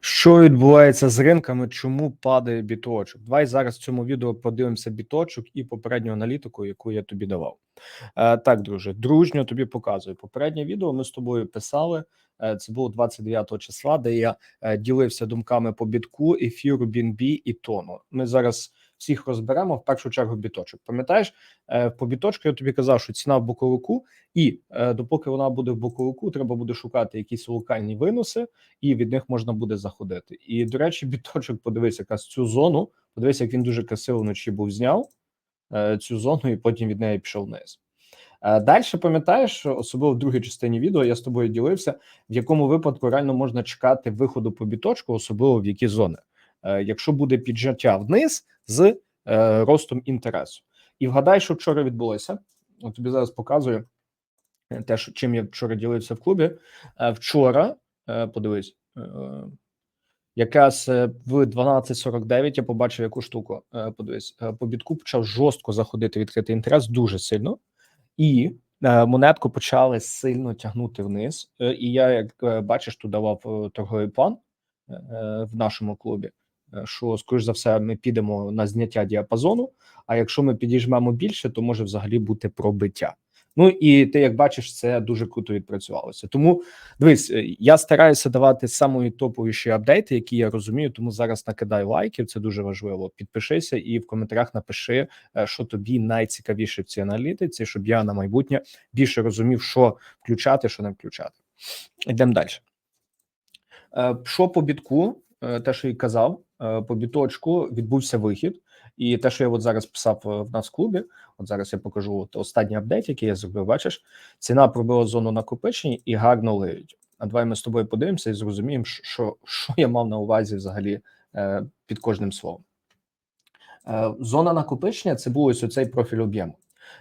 Що відбувається з ринками? Чому падає біточок? Давай зараз в цьому відео подивимося біточок і попередню аналітику, яку я тобі давав. Е, так, друже, дружньо тобі показую. Попереднє відео ми з тобою писали. е, Це було 29 числа, де я е, ділився думками по бітку, ефіру, BNB і тону. Ми зараз всіх розберемо в першу чергу біточок. Пам'ятаєш, е, по біточку я тобі казав, що ціна в боковику, і е, допоки вона буде в боковику, треба буде шукати якісь локальні винуси, і від них можна буде заходити. І до речі, біточок, подивись, якраз цю зону. Подивись, як він дуже красиво вночі був зняв е, цю зону, і потім від неї пішов вниз. Далі пам'ятаєш, особливо в другій частині відео я з тобою ділився, в якому випадку реально можна чекати виходу по біточку, особливо в які зони, якщо буде піджаття вниз з е, ростом інтересу. І вгадай, що вчора відбулося. От тобі зараз показую е, те, чим я вчора ділився в клубі. Е, Вчора, е, подивись, е, якраз е, в 12.49 я побачив яку штуку. Е, Подивись, е, по бітку почав жорстко заходити відкритий інтерес дуже сильно, і е, монетку почали сильно тягнути вниз. Е, І я, як е, бачиш, тут давав е, торговий план е, е, в нашому клубі. Що, скоріш за все, ми підемо на зняття діапазону. А якщо ми підіжмемо більше, то може взагалі бути пробиття. Ну і ти як бачиш, це дуже круто відпрацювалося. Тому дивись, е, я стараюся давати самої топовіші апдейти, які я розумію. Тому зараз накидай лайків. Це дуже важливо. Підпишися і в коментарях напиши, е, що тобі найцікавіше в цій аналітиці, щоб я на майбутнє більше розумів, що включати, що не включати. Йдемо далі. Е, Що по бітку, те, що і казав, е, по біточку відбувся вихід, і те, що я от зараз писав е, в нас в клубі, от зараз я покажу от останній апдейт, який я зробив. Бачиш, ціна пробила зону накопичення і гарно лиють. А давай ми з тобою подивимося і зрозуміємо, що, що я мав на увазі взагалі е, під кожним словом. Е, зона накопичення це був ось оцей профіль об'єму.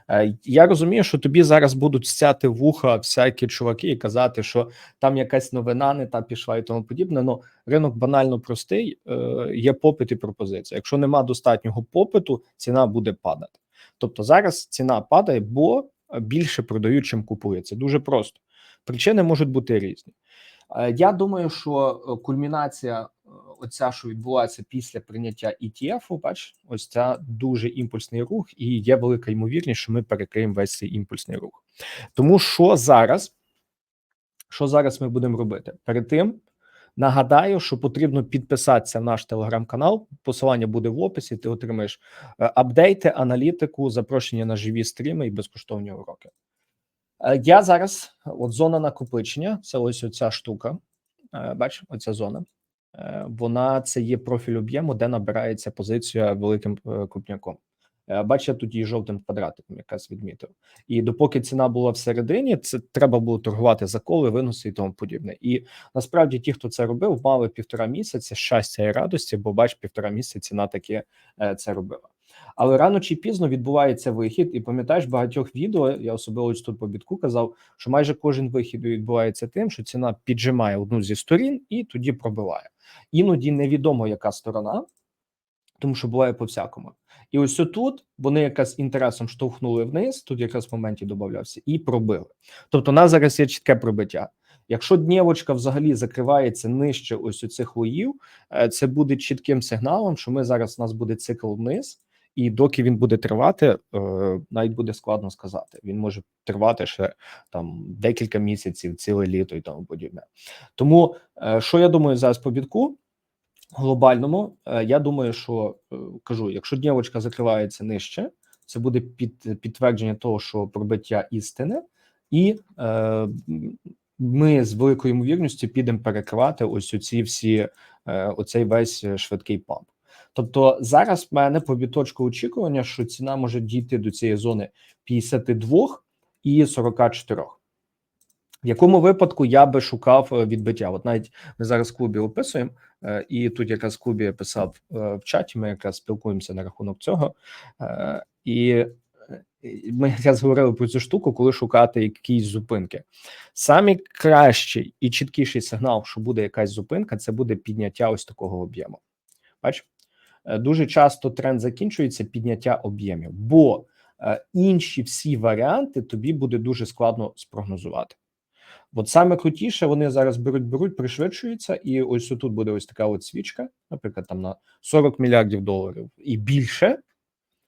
Е, Я розумію, що тобі зараз будуть стяти вуха всякі чуваки і казати, що там якась новина не та пішла і тому подібне. Ну ринок банально простий, е, є попит і пропозиція. Якщо нема достатнього попиту, ціна буде падати. Тобто зараз ціна падає, бо більше продають, чим купують. Це дуже просто. Причини можуть бути різні. Е, Я думаю, що кульмінація, оця, що відбувається після прийняття ETF, бач, ось ця дуже імпульсний рух, і є велика ймовірність, що ми перекриємо весь цей імпульсний рух. Тому що зараз, що зараз ми будемо робити? Перед тим нагадаю, що потрібно підписатися в наш телеграм-канал. Посилання буде в описі. Ти отримаєш е, апдейти, аналітику, запрошення на живі стріми і безкоштовні уроки. Е, Я зараз, от зона накопичення, це ось оця штука. Е, Бач, оця зона. Е, Вона це є профіль об'єму, де набирається позиція великим е, крупняком. Е, Бач, я тут її жовтим квадратиком якраз відмітив. І допоки ціна була всередині, це треба було торгувати заколи, винуси і тому подібне. І насправді ті, хто це робив, мали півтора місяця щастя і радості, бо бач, півтора місяця ціна таки це робила. Але рано чи пізно відбувається вихід, і пам'ятаєш багатьох відео. Я особливо тут по бітку казав, що майже кожен вихід відбувається тим, що ціна піджимає одну зі сторін і тоді пробиває. Іноді невідомо, яка сторона, тому що буває по всякому. І ось отут вони якраз інтересом штовхнули вниз. Тут якраз в моменті додався, і пробили. Тобто, у нас зараз є чітке пробиття. Якщо днєвочка взагалі закривається нижче ось у цих лоїв, е, це буде чітким сигналом, що ми зараз у нас буде цикл вниз, і доки він буде тривати, е, навіть буде складно сказати. Він може тривати ще там декілька місяців, ціле літо і тому подібне. Тому е, що я думаю зараз по бітку глобальному, е, я думаю, що кажу, якщо днєвочка закривається нижче, це буде під підтвердження того, що пробиття істини, і е, ми з великою ймовірністю підемо перекривати ось оці всі оцей весь швидкий памп. Тобто зараз в мене по біточку очікування, що ціна може дійти до цієї зони 52 і 44. В якому випадку я би шукав е, відбиття? От навіть ми зараз в клубі описуємо, е, і тут якраз в клубі писав е, в чаті. Ми якраз спілкуємося на рахунок цього, і ми якраз говорили про цю штуку, коли шукати якісь зупинки. Самі кращий і чіткіший сигнал, що буде якась зупинка, це буде підняття ось такого об'єму. Бач, дуже часто тренд закінчується підняття об'ємів, бо е, інші всі варіанти тобі буде дуже складно спрогнозувати. От саме крутіше, вони зараз беруть, беруть, пришвидшуються, і ось тут буде ось така от свічка, наприклад, там на 40 мільярдів доларів і більше.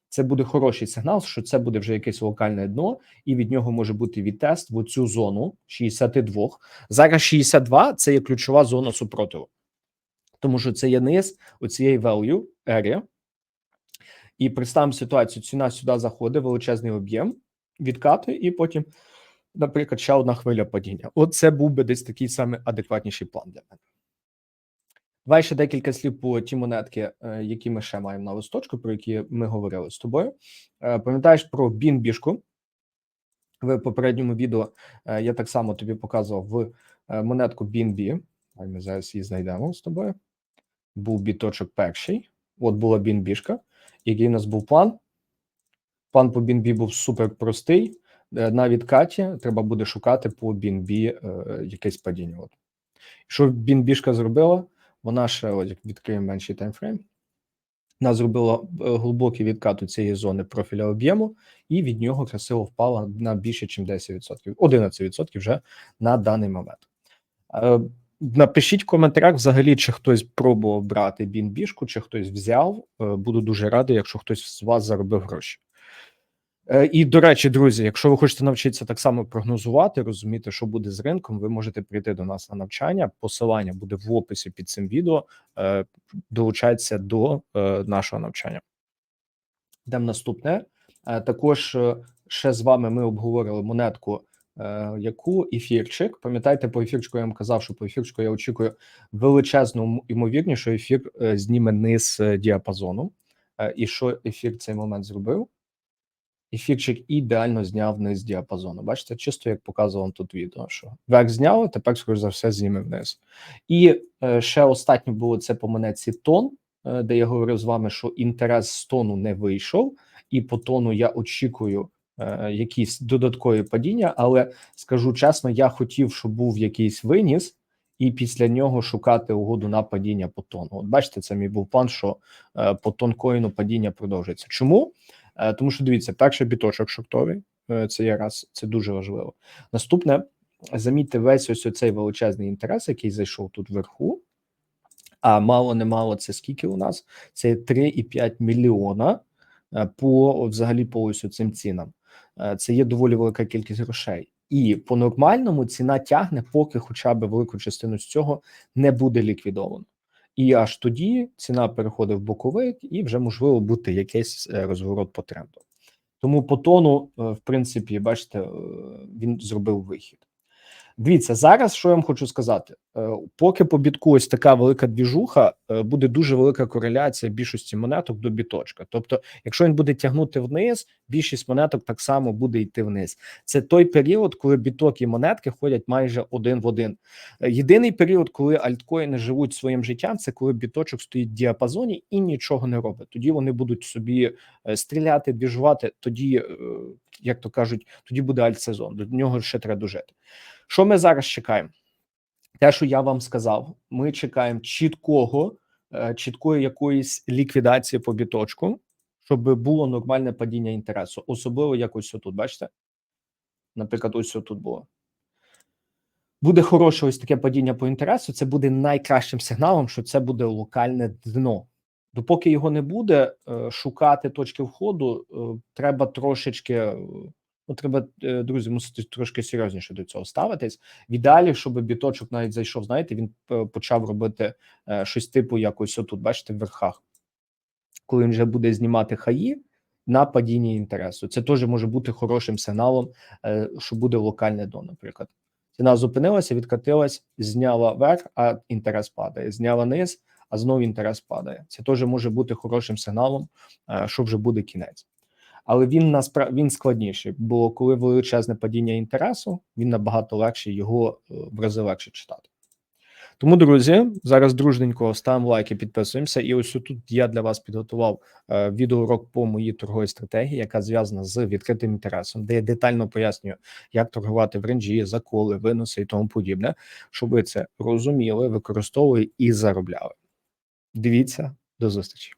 Це буде хороший сигнал, що це буде вже якесь локальне дно, і від нього може бути відтест в цю зону 62. Зараз 62 – це є ключова зона супротиву, тому що це є низ оцієї value area. І представимо ситуацію: ціна сюди заходить, величезний об'єм, відкати, і потім, наприклад, ще одна хвиля падіння. От це був би десь такий саме адекватніший план для мене. Давай ще декілька слів по ті монетки, е, які ми ще маємо на листочку, про які ми говорили з тобою. Е, Пам'ятаєш про бінбішку? В попередньому відео е, я так само тобі показував в монетку BNB. Ми зараз її знайдемо з тобою. Був біточок перший. От була бінбішка. Який у нас був план? План по BNB був супер простий. Е, На відкаті треба буде шукати по BNB е, якесь падіння. От. Що бінбішка зробила? Вона ще от, відкриємо менший таймфрейм. Вона зробила е, глибокий відкат у цієї зони профіля об'єму, і від нього красиво впала на більше, ніж 10%. 11% вже на даний момент. Напишіть в коментарях взагалі, чи хтось пробував брати бінбішку, чи хтось взяв. Е, Буду дуже радий, якщо хтось з вас заробив гроші. Е, І до речі, друзі, якщо ви хочете навчитися так само прогнозувати, розуміти, що буде з ринком, ви можете прийти до нас на навчання. Посилання буде в описі під цим відео. Е, Долучайтеся до нашого навчання. Йдемо наступне. Також ще з вами ми обговорили монетку, яку ефірчик. Пам'ятаєте, по ефірчику я вам казав, що по ефірчику я очікую величезну ймовірність, що ефір е, зніме низ е, діапазону. Е, І що ефір цей момент зробив? Ефірчик ідеально зняв низ діапазону. Бачите, чисто як показував тут відео, що верх зняв, тепер, скоріш за все, зніме вниз. І е, ще останнє було це по монетці тон, е, де я говорив з вами, що інтерес з тону не вийшов, і по тону я очікую е, якісь додаткові падіння, але скажу чесно, я хотів, щоб був якийсь виніс, і після нього шукати угоду на падіння по тону. От бачите, це мій був план, що е, по тонкоїну падіння продовжиться. Чому? Е, Тому що дивіться, перший біточок шортовий, е, це раз, це дуже важливо. Наступне, замітьте весь ось цей величезний інтерес, який зайшов тут вверху. А мало не мало, це скільки у нас? Це 3,5 мільйона е, по взагалі по ось цим цінам. Е, Це є доволі велика кількість грошей. І по нормальному ціна тягне, поки хоча б велику частину з цього не буде ліквідовано. І аж тоді ціна переходить в боковик, і вже можливо бути якийсь е, розворот по тренду. Тому по тону, е, в принципі, бачите, він зробив вихід. Дивіться, зараз що я вам хочу сказати: Е, поки по бітку ось така велика двіжуха, е, буде дуже велика кореляція більшості монеток до біточка. Тобто, якщо він буде тягнути вниз, більшість монеток так само буде йти вниз. Це той період, коли біток і монетки ходять майже один в один. Е, Єдиний період, коли альткоїни живуть своїм життям, це коли біточок стоїть в діапазоні і нічого не робить. Тоді вони будуть собі стріляти, двіжувати. Тоді, як то кажуть, тоді буде альтсезон. До нього ще треба дожити. Що ми зараз чекаємо? Те, що я вам сказав, ми чекаємо чіткого, е, чіткої якоїсь ліквідації по біточку, щоб було нормальне падіння інтересу, особливо як ось тут. Бачите? Наприклад, ось тут було. Буде хороше ось таке падіння по інтересу. Це буде найкращим сигналом, що це буде локальне дно. Допоки його не буде, е, шукати точки входу е, треба трошечки. Ну, треба, е, друзі, мусити трошки серйозніше до цього ставитись. В ідеалі, щоб біточок навіть зайшов, знаєте, він е, почав робити е, щось типу якось отут, бачите, в верхах, коли він вже буде знімати хаї на падіння інтересу. Це теж може бути хорошим сигналом, що буде локальне дно, наприклад. Ціна зупинилася, відкатилась, зняла верх, а інтерес падає. Зняла низ, а знову інтерес падає. Це теж може бути хорошим сигналом, що вже буде кінець. Але він насправді він складніший, бо коли величезне падіння інтересу, він набагато легше його е, в рази легше читати. Тому, друзі, зараз дружненько ставимо лайки, підписуємося. І ось тут я для вас підготував е, відеоурок по моїй торговій стратегії, яка зв'язана з відкритим інтересом, де я детально пояснюю, як торгувати в ренджі, заколи, виноси і тому подібне, щоб ви це розуміли, використовували і заробляли. Дивіться, до зустрічі.